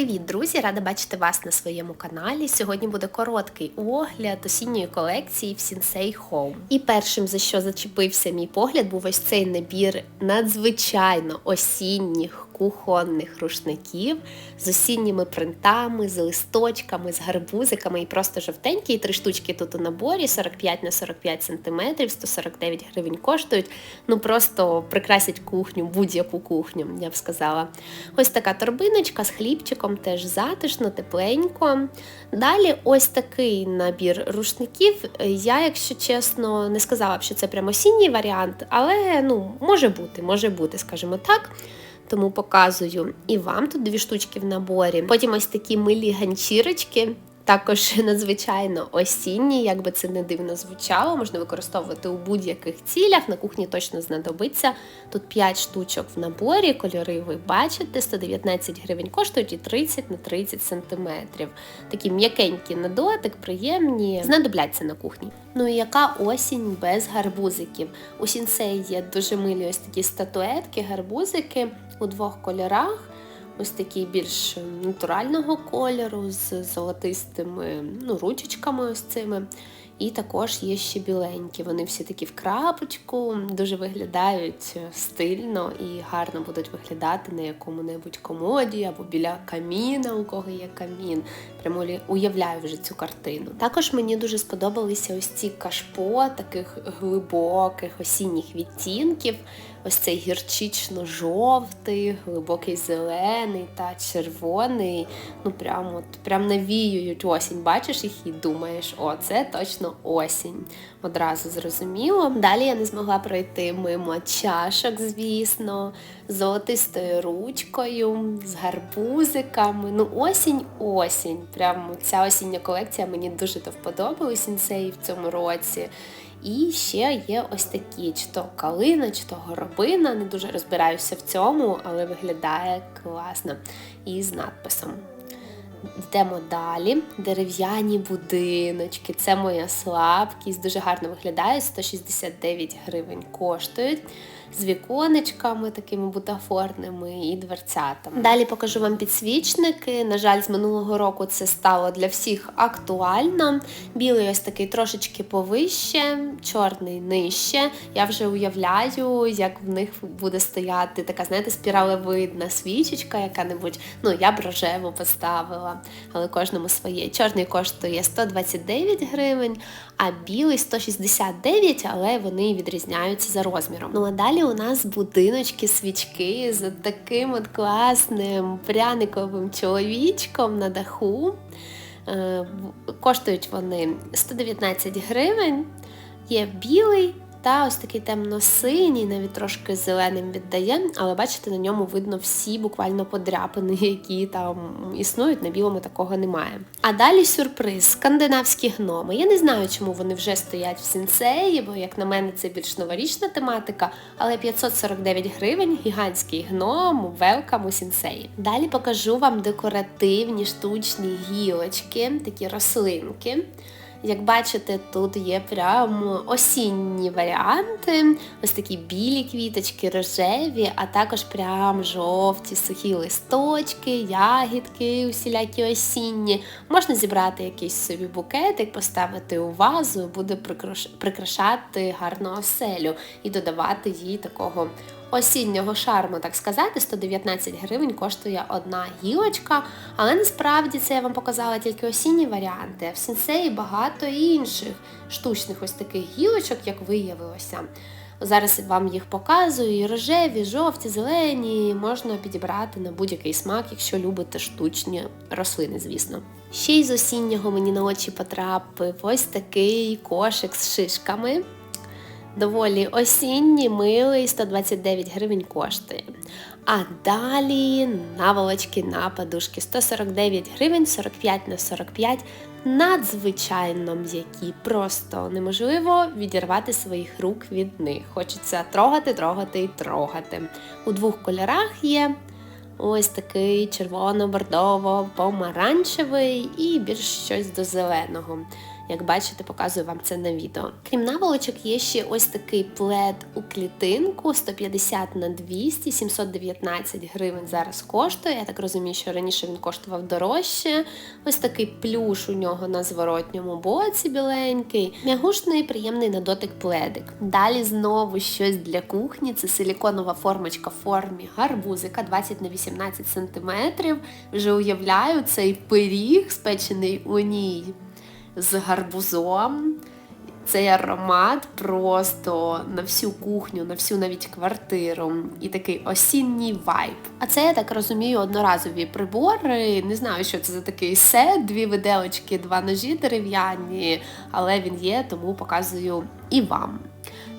Привіт, друзі! Рада бачити вас на своєму каналі. Сьогодні буде короткий огляд осінньої колекції в Sensei Home. І першим, за що зачепився мій погляд, був ось цей набір надзвичайно осінніх кухонних рушників з осінніми принтами, з листочками, з гарбузиками і просто жовтенькі. І три штучки тут у наборі 45 на 45 см, 149 гривень коштують. Ну просто прикрасять кухню, будь-яку кухню, я б сказала. Ось така торбиночка з хлібчиком, теж затишно, тепленько. Далі ось такий набір рушників. Я, якщо чесно, не сказала б, що це прям осінній варіант, але ну, може бути, може бути, скажімо так тому показую і вам тут дві штучки в наборі. Потім ось такі милі ганчірочки. Також надзвичайно осінні, як би це не дивно звучало, можна використовувати у будь-яких цілях. На кухні точно знадобиться. Тут 5 штучок в наборі, кольори ви бачите, 119 гривень коштують і 30 на 30 сантиметрів. Такі м'якенькі на дотик, приємні, знадобляться на кухні. Ну і яка осінь без гарбузиків? У сінсей є дуже милі ось такі статуетки, гарбузики у двох кольорах. Ось такі більш натурального кольору з золотистими ну, ручечками ось цими. І також є ще біленькі. Вони всі такі в крапочку, дуже виглядають стильно і гарно будуть виглядати на якому-небудь комоді або біля каміна, у кого є камін. Прямо уявляю вже цю картину. Також мені дуже сподобалися ось ці кашпо, таких глибоких осінніх відтінків. Ось цей гірчично-жовтий, глибокий зелений та червоний. Ну, прям от, прям навіюють осінь. Бачиш їх і думаєш, о, це точно осінь. Одразу зрозуміло. Далі я не змогла пройти мимо чашок, звісно, золотистою ручкою, з гарбузиками. Ну, осінь-осінь. Прям ця осіння колекція мені дуже до вподобала сінсеї в цьому році. І ще є ось такі, чи то калина, чи то горобина. Не дуже розбираюся в цьому, але виглядає класно. І з надписом. Йдемо далі. Дерев'яні будиночки. Це моя слабкість. Дуже гарно виглядає. 169 гривень коштують з віконечками такими бутафорними і дверцятами. Далі покажу вам підсвічники. На жаль, з минулого року це стало для всіх актуально. Білий ось такий трошечки повище, чорний нижче. Я вже уявляю, як в них буде стояти така, знаєте, спіралевидна свічечка, яка-небудь. Ну, я б рожеву поставила, але кожному своє. Чорний коштує 129 гривень, а білий 169, але вони відрізняються за розміром. Ну а далі. Далі у нас будиночки, свічки з таким от класним пряниковим чоловічком на даху. Е, коштують вони 119 гривень. Є білий та ось такий темно-синій, навіть трошки зеленим віддає, але бачите, на ньому видно всі буквально подряпини, які там існують, на білому такого немає. А далі сюрприз, скандинавські гноми. Я не знаю, чому вони вже стоять в сенсеї, бо, як на мене, це більш новорічна тематика, але 549 гривень гігантський гном, велкам у сенсеї. Далі покажу вам декоративні штучні гілочки, такі рослинки. Як бачите, тут є прямо осінні варіанти, ось такі білі квіточки, рожеві, а також прям жовті, сухі листочки, ягідки, усілякі осінні. Можна зібрати якийсь собі букетик, поставити у вазу, буде прикрашати гарну оселю і додавати їй такого осіннього шарму, так сказати, 119 гривень коштує одна гілочка, але насправді це я вам показала тільки осінні варіанти, а в сенсеї багато інших штучних ось таких гілочок, як виявилося. Зараз вам їх показую, і рожеві, жовті, зелені, можна підібрати на будь-який смак, якщо любите штучні рослини, звісно. Ще й з осіннього мені на очі потрапив ось такий кошик з шишками доволі осінній, милий, 129 гривень коштує. А далі наволочки на подушки 149 гривень, 45 на 45 надзвичайно м'які. Просто неможливо відірвати своїх рук від них. Хочеться трогати, трогати і трогати. У двох кольорах є. Ось такий червоно-бордово-помаранчевий і більш щось до зеленого. Як бачите, показую вам це на відео. Крім наволочок, є ще ось такий плед у клітинку 150 на 200, 719 гривень зараз коштує. Я так розумію, що раніше він коштував дорожче. Ось такий плюш у нього на зворотньому боці біленький. М'ягушний, приємний на дотик пледик. Далі знову щось для кухні. Це силіконова формочка в формі гарбузика 20 на 18 см. Вже уявляю цей пиріг, спечений у ній з гарбузом. Цей аромат просто на всю кухню, на всю навіть квартиру і такий осінній вайб. А це я так розумію одноразові прибори. Не знаю, що це за такий сет, дві виделочки, два ножі дерев'яні, але він є, тому показую і вам.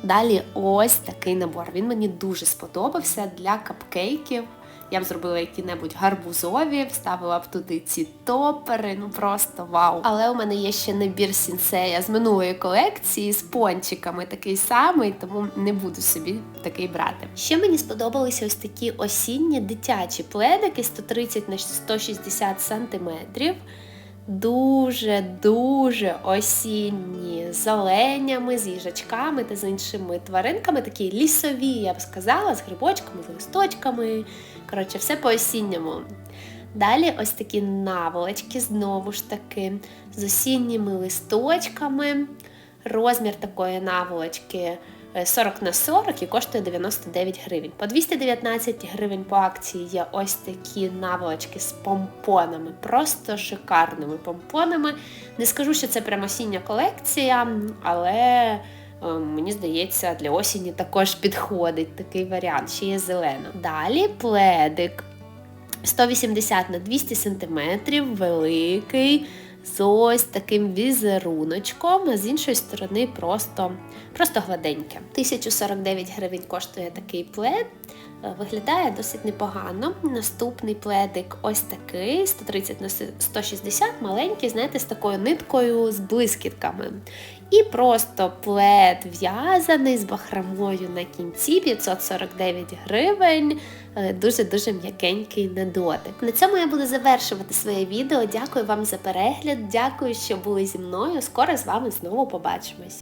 Далі ось такий набор. Він мені дуже сподобався для капкейків. Я б зробила які-небудь гарбузові, вставила б туди ці топери, ну просто вау. Але у мене є ще набір сінсея з минулої колекції з пончиками, такий самий, тому не буду собі такий брати. Ще мені сподобалися ось такі осінні дитячі пледики 130 на 160 сантиметрів. Дуже-дуже осінні з оленями, з їжачками та з іншими тваринками, такі лісові, я б сказала, з грибочками, з листочками. Коротше, все по-осінньому. Далі ось такі наволочки, знову ж таки, з осінніми листочками. Розмір такої наволочки 40 на 40 і коштує 99 гривень. По 219 гривень по акції є ось такі наволочки з помпонами, просто шикарними помпонами. Не скажу, що це прямо осіння колекція, але е, мені здається, для осені також підходить такий варіант, ще є зелена. Далі пледик 180 на 200 см, великий. З ось таким візеруночком, а з іншої сторони просто, просто гладеньке. 1049 гривень коштує такий плед. Е, Виглядає досить непогано. Наступний пледик ось такий, 130 на 160, маленький, знаєте, з такою ниткою з блискітками. І просто плед в'язаний з бахрамою на кінці 549 гривень. Е, Дуже-дуже м'якенький на дотик. На цьому я буду завершувати своє відео. Дякую вам за перегляд, дякую, що були зі мною. Скоро з вами знову побачимось.